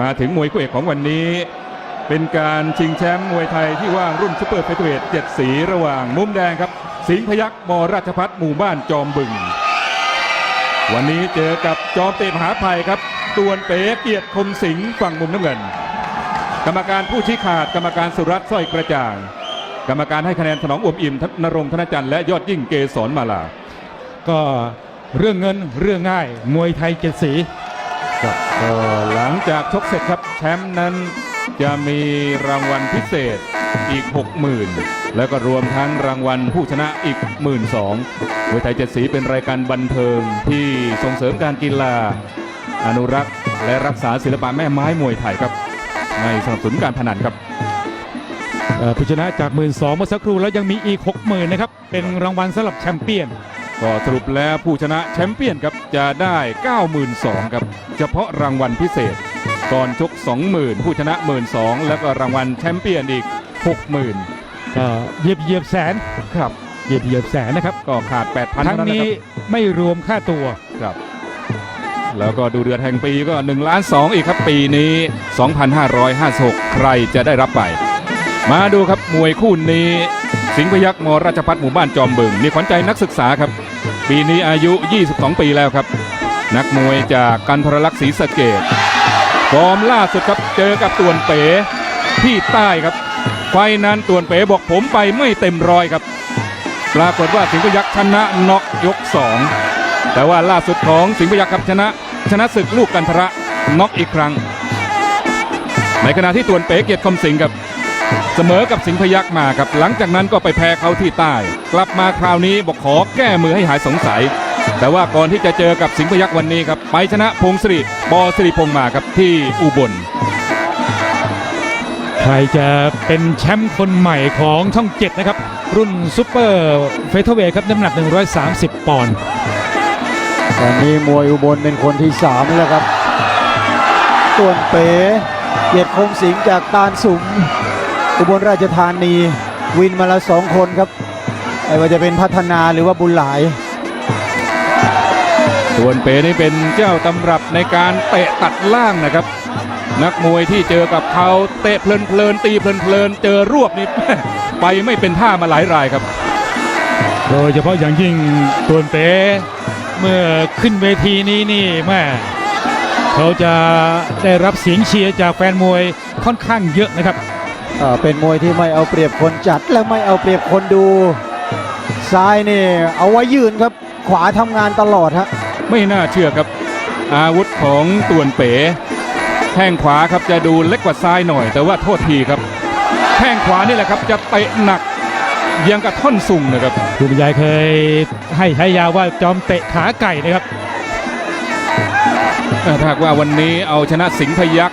มาถึงมวยคู่เอกของวันนี้ เป็นการชิงแชมป์มวยไทยที่ว่างรุ่นซุปเปอร์เฟเธอร์เวทเจ็ดสีระหว่างมุมแดงครับ สิงห์พยักมราชพัฒหมู่บ้านจอมบึง วันนี้เจอกับจอมเตมหาภัยครับตวนเป๋เกียรติคมสิงห์ฝั่งมุมน้ำเงิน กรรมการผู้ชี้ขาดกรรมการสุรัตน์สร้อยกระจ่าง กรรมการให้คะแนนถนอมอวมอิ่มนรงธนจันทร์และยอดยิ่งเกษรมาลา ก็เรื่องเงินเรื่องง่าย มวยไทยเจ็ดสี ครับก็หลังจากชกเสร็จครับแชมป์นั้นจะมีรางวัลพิเศษอีก 60,000 แล้วก็รวมทั้งรางวัลผู้ชนะอีก 1 2 0 0 0มวยไทยเจ็ดสีเป็นรายการบันเทิงที่ส่งเสริมการกีฬา อนุรักษ์ และรักษาศิลปะแม่ไม้มวยไทยครับไม่สนับสนุนการพนันครับเอ่อผู้ชนะจากหมื่นสองเมื่อสักครู่แล้วยังมีอีก 6 0,000นะครับเป็นรางวัลสำหรับแชมเปี้ยน ก็สรุปแล้วผู้ชนะแชมเปี้ยนครับจะได้ 92,000ครับเฉพาะรางวัลพิเศษ ก่อนชก 20,000 ผู้ชนะ 12,000 แล้วก็รางวัลแชมเปี้ยนอีก 60,000ก็เหยียบเหยียบแสนครับเหยียบเหยียบแสนนะครับก็ขาด 8,000ทั้งเท่านี้ะคไม่รวมค่าตัวรับครับ แล้วก็ดูเดือดแห่งปีก็1ล้าน2อีกครับปีนี้ 2,556 ใครจะได้รับไป มาดูครับมวยคู่นี้สิงห์พยักมราชพัฒหมู่บ้านจอมบึงมีขวัญใจนักศึกษาครับ ปีนี้อายุ 22 ปีแล้วครับ นักมวยจากกันทรลักษณ์ศรีสะเกดฟอร์มล่าสุดครับเจอกับตวนเป๋ที่ใต้ครับ ไฟนั้นตวนเป๋บอกผมไปไม่เต็มร้อยครับ ปรากฏว่าสิงห์พยักชนะน็อกยก 2 แต่ว่าล่าสุดของสิงห์พยักครับชนะ ชนะศึกลูกกันทระน็อกอีกครั้ง ในขณะที่ตวนเป๋เกียรติคมสิงห์ครับ เสมอกับสิงห์พยักมาครับ หลังจากนั้นก็ไปแพ้เขาที่ใต้ กลับมาคราวนี้บอกขอแก้มือให้หายสงสัย แต่ว่าก่อนที่จะเจอกับสิงห์พยักวันนี้ครับ ไปชนะพงศริบอสิริพงษ์มาครับที่อุบล ใครจะเป็นแชมป์คนใหม่ของช่องเจ็ดนะครับ รุ่นซูเปอร์เฟเธอร์เวทครับน้ำหนัก 130 ปอนด์ตอนนี้มวยอุบลเป็นคนที่สามแล้วครับต่วนเป๋เกียรติคมสิงห์จากตาลสุม อุบลราชธานีวินมาแล้วสองคนครับไม่ว่าจะเป็นพัฒนาหรือว่าบุญหลาย ส่วนเป๋นี่เป็นเจ้าตำรับในการเตะตัดล่างนะครับ นักมวยที่เจอกับเขาเตะเพลินๆตีเพลินๆเจอรวบนี่ ไปไม่เป็นท่ามาหลายรายครับ โดยเฉพาะอย่างยิ่งตวนเป๋เมื่อขึ้นเวทีนี้นี่แม่เขาจะได้รับเสียงเชียร์จากแฟนมวยค่อนข้างเยอะนะครับ เอ่อเป็นมวยที่ไม่เอาเปรียบคนจัดและไม่เอาเปรียบคนดู ซ้ายนี่เอาไว้ยืนครับ ขวาทำงานตลอดฮะ ไม่น่าเชื่อครับ อาวุธของต่วนเป๋แข้งขวาครับจะดูเล็กกว่าซ้ายหน่อย แต่ว่าโทษทีครับแข้งขวานี่แหละครับจะเตะหนักยังกับท่อนสุ่งนะครับคุณบรรยายเคยให้ใช้ยาว่าจอมเตะขาไก่นะครับเอ่อถ้าหากว่าวันนี้เอาชนะสิงห์พยัก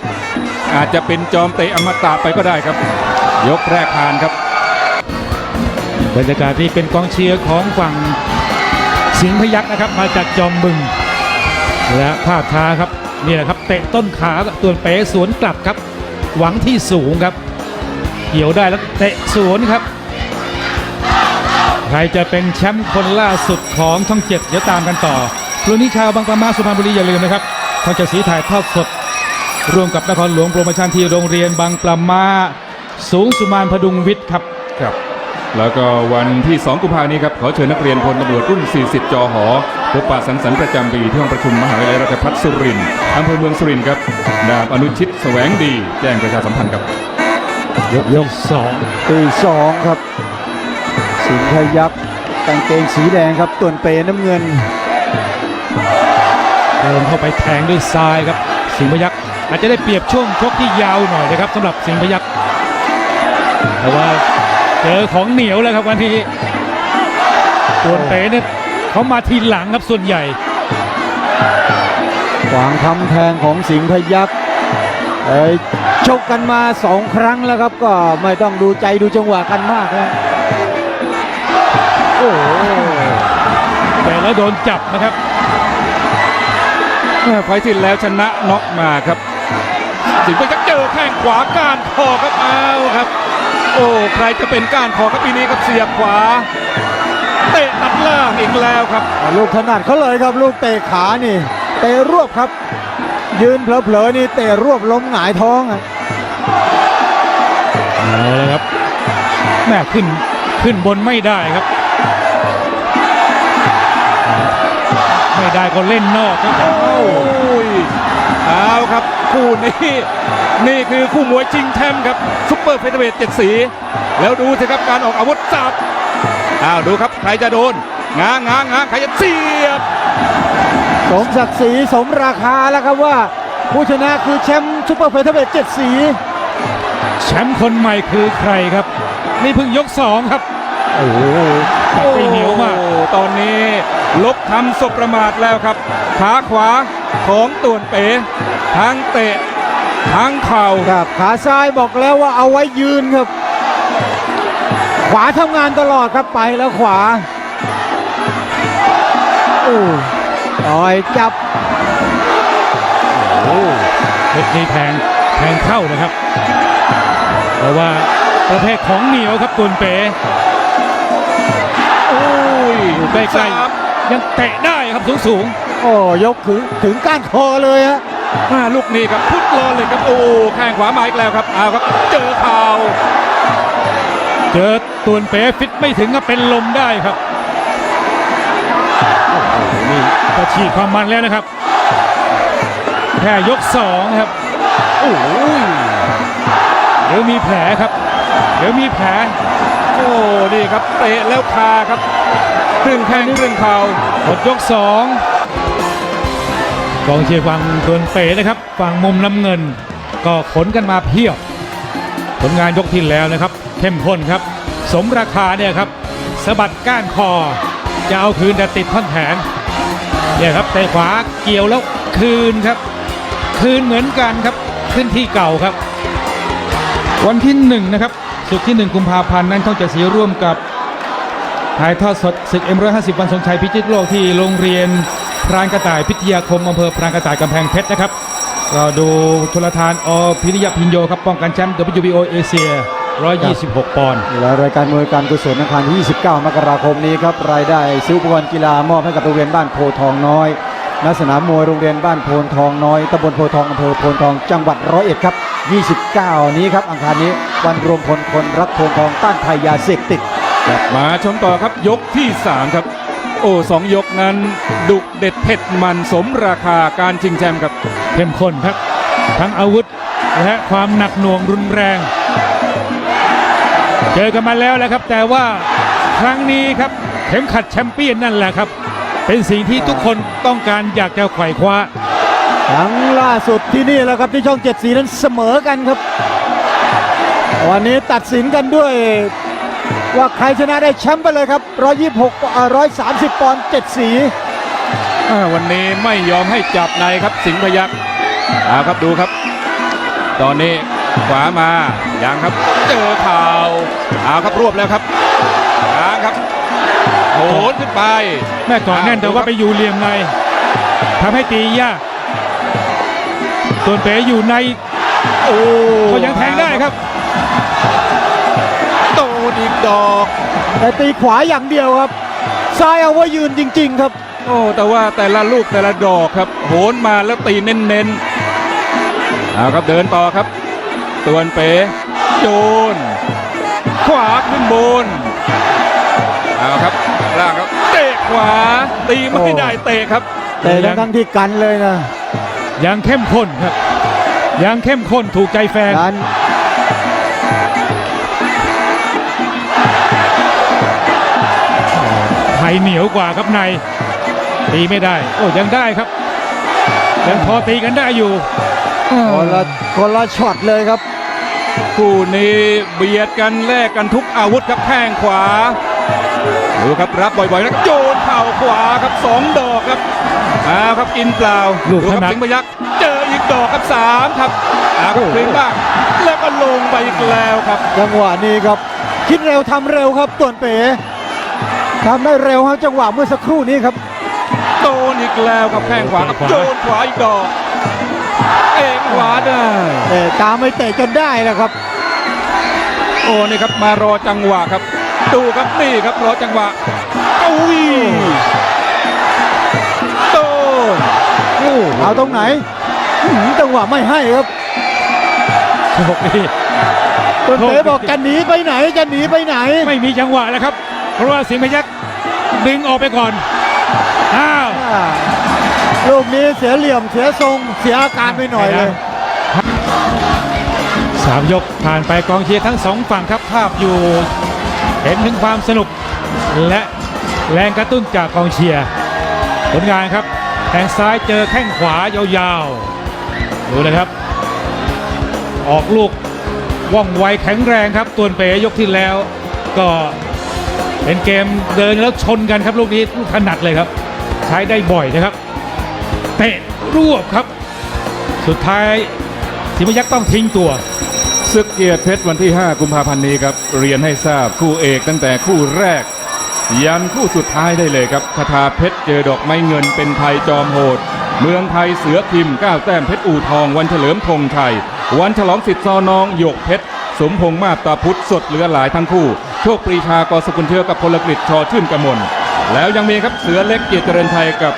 อาจจะเป็นจอมเตะอมตะไปก็ได้ครับ ยกแรกผ่านครับบรรยากาศที่เป็นกองเชียร์ของฝั่งสิงห์พยักษ์นะครับ มาจากจอมบึง และภาพช้าครับนี่แหละครับเตะต้นขาตัวนเป๋สวนกลับครับ หวังที่สูงครับเกี่ยวได้แล้วเตะสวนครับ ใครจะเป็นแชมป์คนล่าสุดของช่องเจ็ดเดี๋ยวตามกันต่อรื่องนี้ชาวบางปะมาสุพรรณบุรีอย่าลืมนะครับช่องเจ็ดสีถ่ายทอดสด ร่วมกับนครหลวงโปรโมชั่นที่โรงเรียนบางปลามาสูงสุมานพดุงวิทย์ครับครับ แล้วก็วันที่ 2 กุมภาพันธ์นี้ครับขอเชิญนักเรียนพลตำรวจรุ่น 40 จอหอพบปะสังสรรค์ประจำปีที่ห้องประชุมมหาวิทยาลัยราชภัฏสุรินทร์อำเภอเมืองสุรินทร์ครับดาบอนุชิตแสวงดี แจ้งประชาสัมพันธ์ครับยกยกสองตีสองครับสิงห์พยักกางเกงสีแดงครับต่วนเป๋น้ำเงินเดินเข้าไปแทงด้วยซ้ายครับสิงห์พยักษ์ อาจจะได้เปรียบช่วงชกที่ยาวหน่อยนะครับสำหรับสิงห์พยักษ์แต่ว่าเจอของเหนียวแล้วครับวันนี้ตัวนเป๋เนี่ยเขามาทีหลังครับส่วนใหญ่ขวางทำแทงของสิงห์พยักเอ้ยชกกันมาสองครั้งแล้วครับก็ไม่ต้องดูใจดูจังหวะกันมากนะโอ้โหแต่แล้วโดนจับนะครับเมื่อไฟล์ที่แล้วชนะน็อกมาครับ สิงห์พยักเจอแข้งขวาก้านคอครับเอาครับ โอ้ใครจะเป็นก้านคอครับปีนี้ครับเสียบขวา เตะตัดล่างอีกแล้วครับ ลูกถนัดเขาเลยครับ ลูกเตะขานี่เตะรวบครับ ยืนเผลอๆนี่เตะรวบล้มหงายท้องอะเอาละครับแม่ขึ้นขึ้นบนไม่ได้ครับ ไม่ได้ก็เล่นนอกครับโอ้ย เอาครับคู่นี้นี่คือคู่มวยชิงแชมป์ครับซุปเปอร์เฟเธอร์เวทเจ็ดสี แล้วดูสิครับการออกอาวุธจับอ้าวดูครับใครจะโดนง้างง้างง้างใครจะเสียบ สมศักดิ์ศรีสมราคาแล้วครับว่า ผู้ชนะคือแชมป์ซุปเปอร์เฟเธอร์เวทเจ็ดสีแชมป์คนใหม่คือใครครับ นี่เพิ่งยกสองครับ โอ้โหตีเหนียวมากโอ้ตอนนี้ลบคำสบประมาทแล้วครับ ขาขวา ของต่วนเป๋ทั้งเตะทั้งเข่าครับขาซ้ายบอกแล้วว่าเอาไว้ยืนครับ ขวาทำงานตลอดครับไปแล้วขวาโอ้ต่อยจับโอ้เพชรนี่แทงแทงเข้านะครับเพราะว่าประเภทของเหนียวครับตุนเป๋โอ้ยอยู่ใกล้สามๆยังเตะได้ครับสูงสูง โอ้ยกถึงถึงก้านคอเลยฮะมาลูกนี้ครับพุทธรอเลยครับโอ้แข้งขวามาอีกแล้วครับเอาครับ เจอเข่าๆเจอตุนเป๋ฟิตไม่ถึงก็เป็นลมได้ครับโอ้โหนี่ก็ฉีดความมันแล้วนะครับแค่ยกสองครับโอ้ยเดี๋ยวมีแผลครับ เดี๋ยวมีแผลโอ้นี่ครับเตะแล้วคาครับครึ่งแข้งครึ่งเข่าหมดยกสอง กองเชียร์ฝั่งตัวนเป๋นะครับฝั่งมุมน้ำเงิน ก็ขนกันมาเพียบ ผลงานยกที่แล้วนะครับ เข้มข้นครับ สมราคาเนี่ยครับสะบัดก้านคอ จะเอาคืนแต่ติดท่อนแขนเนี่ยครับเตะขวาเกี่ยวแล้วคืนครับ คืนเหมือนกันครับขึ้นที่เก่าครับ วันที่หนึ่งนะครับสุกที่หนึ่งกุมภาพันธ์นั้นช่องเจ็ดสีร่วมกับถ่ายทอดสดศึก M150 วันทรงชัยพิจิตรโลกที่โรงเรียน พรานกระต่ายพิทยาคมอำเภอพรานกระต่ายกำแพงเพชรนะครับเราดูชลทานอพิริยพินโยครับป้องกันแชมป์ WBO เอเชีย 126 ปอนด์และรายการมวยการกุศลอังคารที่ 29 มกราคมนี้ครับ รายได้ซื้ออุปกรณ์กีฬามอบให้กับโรงเรียนบ้านโพทองน้อยณสนามมวยโรงเรียนบ้านโพนทองน้อยตำบลโพทองอำเภอโพนทองจังหวัดร้อยเอ็ดครับ 29 นี้ครับอังคารนี้วันรวมพลคนรักโพนทองต้านภัยยาเสพติดมาชมต่อครับยกที่ 3 ครับ โอ้สองยกนั้น ดุเด็ดเผ็ดมันสมราคาการชิงแชมป์ครับเข้มข้นครับ ทั้งอาวุธและความหนักหน่วงรุนแรง เจอกันมาแล้วแหละครับ แต่ว่าครั้งนี้ครับเข็มขัดแชมเปี้ยนนั่นแหละครับ เป็นสิ่งที่ทุกคนต้องการอยากจะไขว่คว้าครั้งล่าสุดที่นี่แหละครับที่ช่องเจ็ดสีนั้นเสมอกันครับ วันนี้ตัดสินกันด้วย ว่าใครชนะได้แชมป์ไปเลยครับ 126อ่า130 ปอนด์7สีอ่าวันนี้ไม่ยอมให้จับในครับสิงห์พยักเอาครับดูครับ ตอนนี้ขวามายังครับ เจอเข่าวเอาครับรวบแล้วครับยางครับโหนขึ้นไป แม่ก่อนแน่นแต่ว่าไปอยู่เหลี่ยมในทำให้ตียากตัวนเป๋อยู่ในโอ้ก็ยังแทงได้ครับ โดนอีกดอก แต่ตีขวาอย่างเดียวครับ ซ้ายเอาไว้ยืนจริง ๆ ครับ โอ้แต่ว่าแต่ละลูกแต่ละดอกครับ โหนมาแล้วตีเน้นๆเอาครับเดินต่อครับตวนเป๋โยน ขวาขึ้นบนเอาครับล่างครับเตะขวาตีไม่โอ้ได้เตะครับแต่ทั้งๆที่กันเลยนะยังเข้มข้นครับ ยังเข้มข้นถูกใจแฟน เหนียวกว่าครับในตีไม่ได้ โอ้ยังได้ครับ ยังพอตีกันได้อยู่คนละคนละช็อตเลยครับ คู่นี้เบียดกันแลกกันทุกอาวุธครับแข้งขวาดูครับรับบ่อยๆแล้วโยนเข่าขวาครับสองดอกครับเอาครับกินเปล่าลูกดูครับถนัดสิงห์พยักษ์เจออีกดอกครับสามครับเอาครับพลิงบ้างแล้วก็ลงไปอีกแล้วครับ จังหวะนี้ครับ คิดเร็วทำเร็วครับต่วนเป๋ ทำได้เร็วครับจังหวะเมื่อสักครู่นี้ครับ โดนอีกแล้วครับแข้งขวาครับโยนขวาอีกดอกเอกขวาได้แต่ตามไม่เตะจนได้แล้วครับ โอ้นี่ครับมารอจังหวะครับ ดูครับนี่ครับรอจังหวะอุ้ยโดนเอาตรงไหนอื้อหือจังหวะไม่ให้ครับโชคดีต้นเป๋บอกจะหนีไปไหนจะหนีไปไหน ไม่มีจังหวะแล้วครับ เพราะว่าสิงห์พยักษ์ดึงออกไปก่อน อ้าวอ่าลูกนี้เสียเหลี่ยมเสียทรงเสียอาการไปหน่อยเลยสามยกผ่านไปกองเชียร์ทั้งสองฝั่งครับภาพอยู่ เห็นถึงความสนุก และแรงกระตุ้นจากกองเชียร์ผลงานครับแทงซ้ายเจอแข้งขวายาวๆ ดูนะครับ ออกลูกว่องไวแข็งแรงครับ ตัวนเป๋ยกที่แล้วก็ เป็นเกมเดินแล้วชนกันครับลูกนี้ลูกถนัดเลยครับ ใช้ได้บ่อยนะครับ เตะรวบครับ สุดท้ายสิมยักษ์ต้องทิ้งตัวศึกเกียรติเพชรวันที่ 5 กุมภาพันธ์นี้ครับ เรียนให้ทราบคู่เอกตั้งแต่คู่แรก ยันคู่สุดท้ายได้เลยครับคาถาเพชรเจอดอกไม้เงินเป็นไทยจอมโหด เมืองไทยเสือพิมพ์ก้าวแต้มเพชรอู่ทองวันเฉลิมธงชัยวันฉลองสิทธิ์ซอนองหยกเพชรสมพงษ์มาบตาพุทธสดเหลือหลายทั้งคู่ โชคปรีชากอสกุลเชื้อกับพลกฤษชอชื่นกมล แล้วยังมีครับเสือเล็กเกียรติเจริญไทยกับ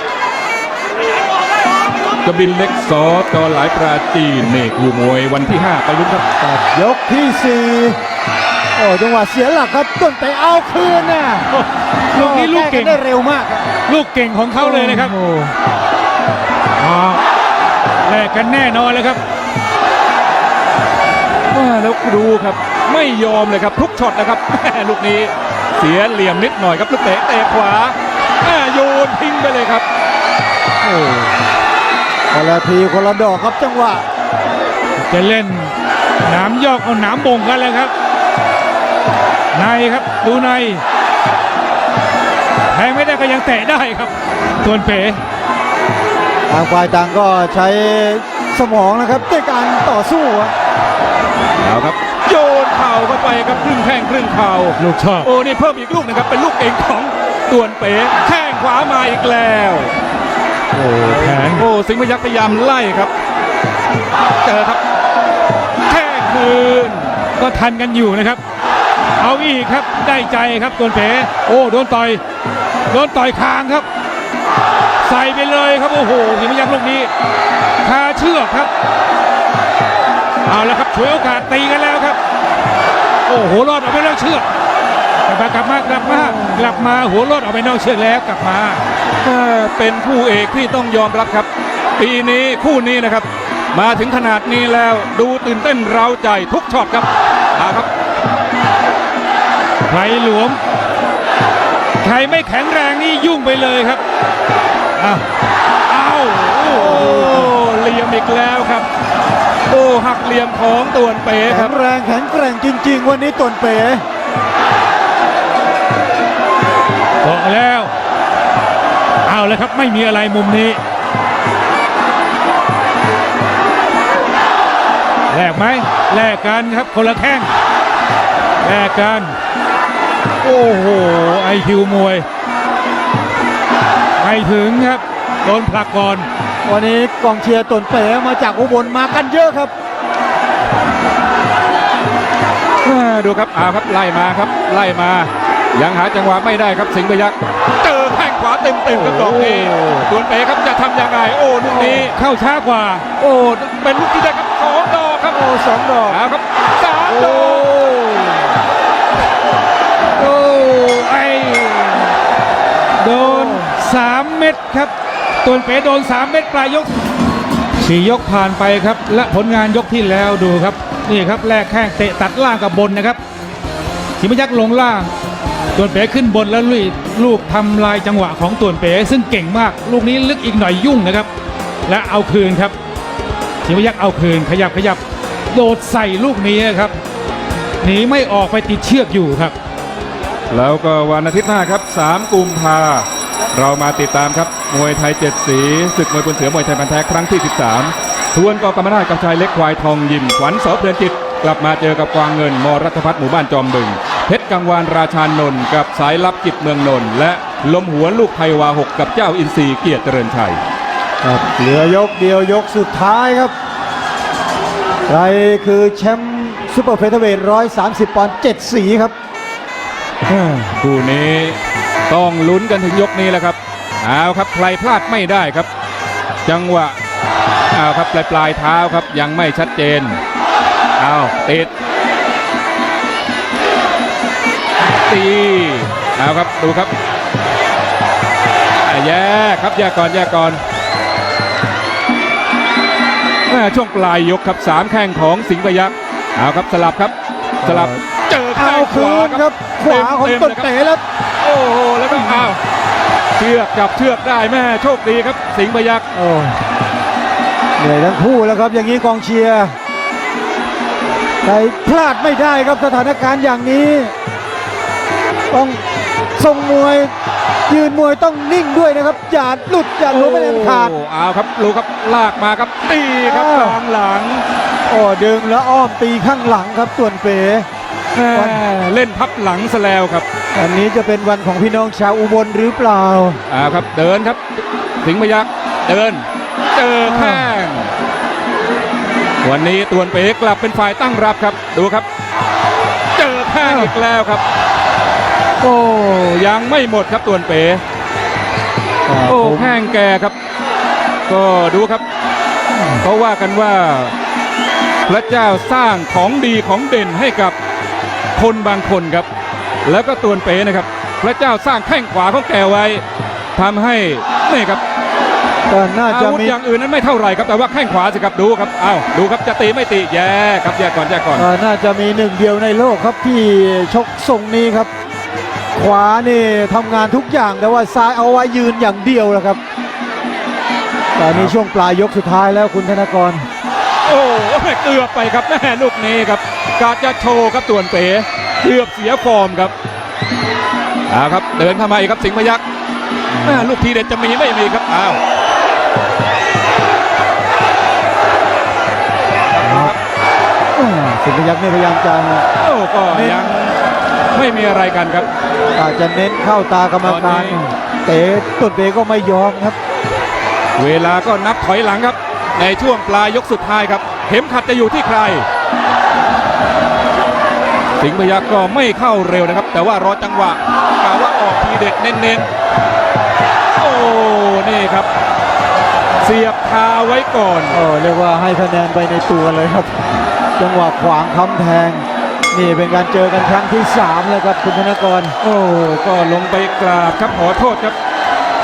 กบินเล็กซอจอหลายปราจีนนี่คู่มวยวันที่ 5 ไปลุ้นครับยกที่สี่โอ้จังหวะเสียหลักครับต้นเป๋เอาคืนน่ะลูกนี้ลูกเก่งแได้เร็วมากครับลูกเก่งของเขาเลยนะครับโอ้อ้าวแลกกันแน่นอนเลยครับ ว่าแล้วดูครับ ไม่ยอมเลยครับทุกช็อตนะครับแม่ลูกนี้เสียเหลี่ยมนิดหน่อยครับลูกเตะเตะขวาแม่โยนทิ้งไปเลยครับโอ้คนละทีคนละดอกครับจังหวะจะเล่นหนามยอกเอาหนามบ่งกันเลยครับในครับดูในแทงไม่ได้ก็ยังเตะได้ครับส่วนเป๋ต่างฝ่ายต่างก็ใช้สมองนะครับในการต่อสู้อะเอาครับ โยนเข่าเข้าไปครับครึ่งแข้งครึ่งเข่าลูกชอบโอ้นี่เพิ่มอีกลูกหนึงครับเป็นลูกเองของต่วนเป๋แข้งขวามาอีกแล้วโอ้แขนโอ้สิงห์พยักษ์พยายามไล่ครับเจอครับแข้งคืนก็ทันกันอยู่นะครับ เอาอีกครับได้ใจครับส่วนเป๋โอ้โดนต่อยโดนต่อยคางครับ ใส่ไปเลยครับโอ้โหสิงห์พยักษ์ลูกนี้คาเชือกครับ เอาแล้วครับฉวยโอกาสตีกันแล้วครับ โอ้โหรอดออกไปนอกเชือกกลับมากลับมากลับมากลับมาหัวรอดออกไปนอกเชือกแล้วกลับมาเอ่อเป็นคู่เอกที่ต้องยอมรับครับ ปีนี้คู่นี้นะครับ มาถึงขนาดนี้แล้วดูตื่นเต้นเร้าใจทุกช็อตครับเอาครับใครหลวมใครไม่แข็งแรงนี่ยุ่งไปเลยครับอ้าวอ้าวโอ้โอ้เหลี่ยมอีกแล้วครับ โอ้หักเหลี่ยมของต่วนเป๋คแข็รับงแรงแข็งแกร่งจริง ๆ วันนี้ต้นเป๋ บอกแล้ว เอาแล้วครับไม่มีอะไรมุมนี้แลกไหมแลกกันครับคนละแข้งแลกกัน โอ้โหไอคิวมวยไปถึงครับ โดนผลักก่อน วันนี้กองเชียร์ต้นเป๋มาจากอุบลมากันเยอะครับอ่าดูครับเอาครับไล่มาครับ ไล่มา ยังหาจังหวะไม่ได้ครับสิงห์พยักษ์เจอแข้งขวาเต็มเต็มๆกับดอกนี้ต่วนเป๋ครับจะทำยังไงโอ้ลูกนี้เข้าช้ากว่า โอ้เป็นลูกที่ได้ครับสองดอกครับโอ้สองดอกเอาครับสามดโอ้อกโอ้ไอโดน3เม็ดครับ ตัวนเป๋โดน 3 เม็ดปลายยกสี่ยกผ่านไปครับ และผลงานยกที่แล้วดูครับ นี่ครับแลกแข้งเตะตัดล่างกับบนนะครับสิมยักษ์ลงล่างตัวนเป๋ขึ้นบนแล้วลุยลูกทำลายจังหวะของตัวนเป๋ซึ่งเก่งมาก ลูกนี้ลึกอีกหน่อยยุ่งนะครับ และเอาคืนครับสิมยักษ์เอาคืนขยับขยับโดดใส่ลูกนี้ครับหนีไม่ออกไปติดเชือกอยู่ครับ แล้วก็วันอาทิตย์หน้าครับ 3 กุมภา เรามาติดตามครับมวยไทยเจ็ดสีศึกมวยบนเสือมวยไทยพันธุ์แท้ครั้งที่ 13 ทวนกอกรรมนาถกับชายเล็กควายทองยิมขวัญเสาเดือนจิต กลับมาเจอกับกวางเงิน มรัฐพัฒน์หมู่บ้านจอมบึงเพชรกังวานราชานนท์กับสายลับจิตเมืองนนท์และลมหัวนลูกไทยวาหกกับเจ้าอินทรีเกียรติเจริญชัยครับเหลือยกเดียวยกสุดท้ายครับใครคือแชมป์ซูเปอร์เฟเธอร์เวท130ปอนด์7สีครับคู่นี้ ต้องลุ้นกันถึงยกนี้แหละครับเอาครับใครพลาดไม่ได้ครับ จังหวะเอาครับปลายปลายเท้าครับยังไม่ชัดเจนเอาติดตีเอาครับดูครับอะแยกครับแยกก่อนแยกก่อนแม่ช่วงปลายยกครับสามแข้งของสิงห์พยักษ์เอาครับสลับครับสลับเจอเอาแข้งขคืวานคครัรับบ ขวาของเต็มๆต้นเลยครับเป๋แล้ว โอ้โหแล้วก็อ้าวเชือกจับเชือกได้แม่โชคดีครับ สิงห์พยักษ์โอ้เหนื่อยทั้งคู่แล้วครับ อย่างนี้กองเชียร์แต่พลาดไม่ได้ครับสถานการณ์อย่างนี้ ต้องทรงมวยยืนมวยต้องนิ่งด้วยนะครับอย่าหลุดอย่าล้มไม่เด็ดขาดโอ้เอาครับลูกครับลากมาครับตีครับอ้าวกลางหลังโอ้ดึงแล้วอ้อมตีข้างหลังครับส่วนเป๋แม่ เล่นพับหลังซะแล้วครับอันนี้จะเป็นวันของพี่น้องชาวอุบลหรือเปล่าอ่าครับเดินครับ สิงห์พยักษ์เดิน เจอแข้งวันนี้ตวนเป๋กลับเป็นฝ่ายตั้งรับครับ ดูครับ เจอแข้งอีกแล้วครับ โอ้ยังไม่หมดครับตวนเป๋โอ้แข้งแกครับ ก็ดูครับเขาว่ากันว่า พระเจ้าสร้างของดีของเด่นให้กับ คนบางคนครับ แล้วก็ตวนเป๋นะครับ พระเจ้าสร้างแข้งขวาของแกไว้ทำให้นี่ครับก็น่าอาจะวุธมีอย่างอื่นนั้นไม่เท่าไหร่ครับแต่ว่าแข้งขวาสิครับดูครับอ้าวดูครับจะตีไม่ตีแย่ครับแย่ก่อนแย่ก่อนเอ่อน่าจะมีหนึ่งเดียวในโลกครับที่ชกทรงนี้ครับ ขวานี่ทำงานทุกอย่างแต่ว่าซ้ายเอาไว้ยืนอย่างเดียวแหละครับตอนนี้ช่วงปลายยกสุดท้ายแล้วคุณธนกร โอ้เกือบไปครับแม่ลูกนี้ครับกาจะโชว์ครับตวนเป๋เกือบเสียฟอร์มครับเอาครับเดินเข้ามาอีกครับสิงห์พยักษ์แม่ลูกทีเด็ดจะมีไม่มีครับอ้าวอ่าสิงห์พยักษ์นี่พยายามจะโอ้ก็ยังไม่มีอะไรกันครับอาจจะเน้นเข้าตากรรมตกาอรนนี้เตะต้นเตะก็ไม่ยอมครับ เวลาก็นับถอยหลังครับ ในช่วงปลายยกสุดท้ายครับ เข็มขัดจะอยู่ที่ใคร สิงห์พยักษ์ก็ไม่เข้าเร็วนะครับ แต่ว่ารอจังหวะกล่าวว่าออกทีเด็ดเน้นๆ โอ้ นี่ครับ เสียบคาไว้ก่อนโอ้เรียกว่าให้คะแนนไปในตัวเลยครับ จังหวะขวางคำแทง นี่เป็นการเจอกันครั้งที่สามแล้วครับคุณธนกร โอ้ ก็ลงไปกราบครับขอโทษครับ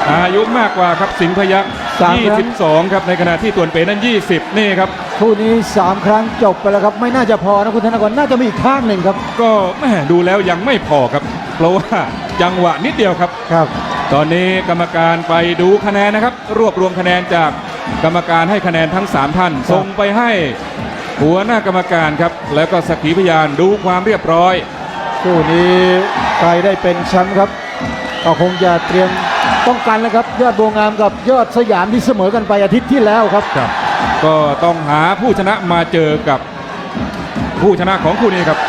อายุมากกว่าครับสิงห์พยักษ์ สามครั้ง 22 ครับ ในขณะที่ตวนเป๋นั้น 20 นี่ครับ คู่นี้ 3 ครั้งจบไปแล้วครับ ไม่น่าจะพอนะคุณธนกรน่าจะมีอีกข้างหนึ่งครับ ก็แม่ดูแล้วยังไม่พอครับ เพราะว่าจังหวะนิดเดียวครับ ครับ ตอนนี้กรรมการไปดูคะแนนนะครับ รวบรวมคะแนนจากกรรมการให้คะแนนทั้ง 3 ท่าน ส่งไปให้หัวหน้ากรรมการครับ แล้วก็สักขีพยานดูความเรียบร้อย คู่นี้ใครได้เป็นแชมป์ครับก็คงจะเตรียม ป้องกันแล้วครับ ยอดบัวงามกับยอดสยามที่เสมอกันไปอาทิตย์ที่แล้วครับ ก็ต้องหาผู้ชนะมาเจอกับผู้ชนะของคู่นี้ครับ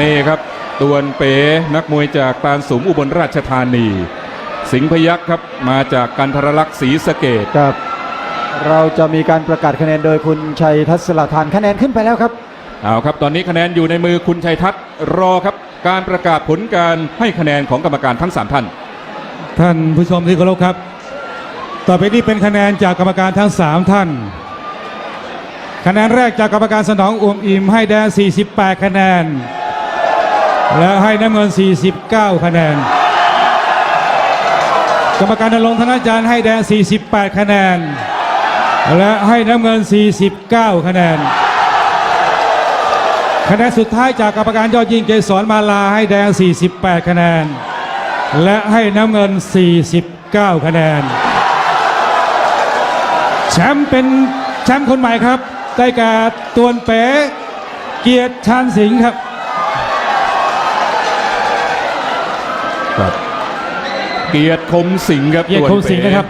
นี่ครับตวนเป๋นักมวยจากตาลสุมอุบลราชธานี สิงห์พยักษ์ครับมาจากกันทรลักษณ์ศรีสะเกดครับ เราจะมีการประกาศคะแนนโดยคุณชัยทัศน์ลาทานคะแนนขึ้นไปแล้วครับเอาครับ ตอนนี้คะแนนอยู่ในมือคุณชัยทัศน์รอครับ การประกาศผลการให้คะแนนของกรรมการทั้ง 3 ท่าน ท่านผู้ชมที่เคารพครับ ต่อไปนี้เป็นคะแนนจากกรรมการทั้ง 3 ท่าน คะแนนแรกจากกรรมการสนองอวมอิ่มให้แดง 48 คะแนน และให้น้ำเงิน 49 คะแนน กรรมการนรงธนจารย์ให้แดง 48 คะแนน และให้น้ำเงิน 49 คะแนน คะแนนสุดท้ายจากกรรมการยอดยิงเกษรมาลาให้แดง 48 คะแนน และให้น้ำเงิน 49 คะแนน แชมป์เป็นแชมป์คนใหม่ครับ ได้แก่ตวนเป๋เกียรติชานสิงห์ครับเกียรติคมสิงห์ครับเกียรติคมสิงห์นะครับ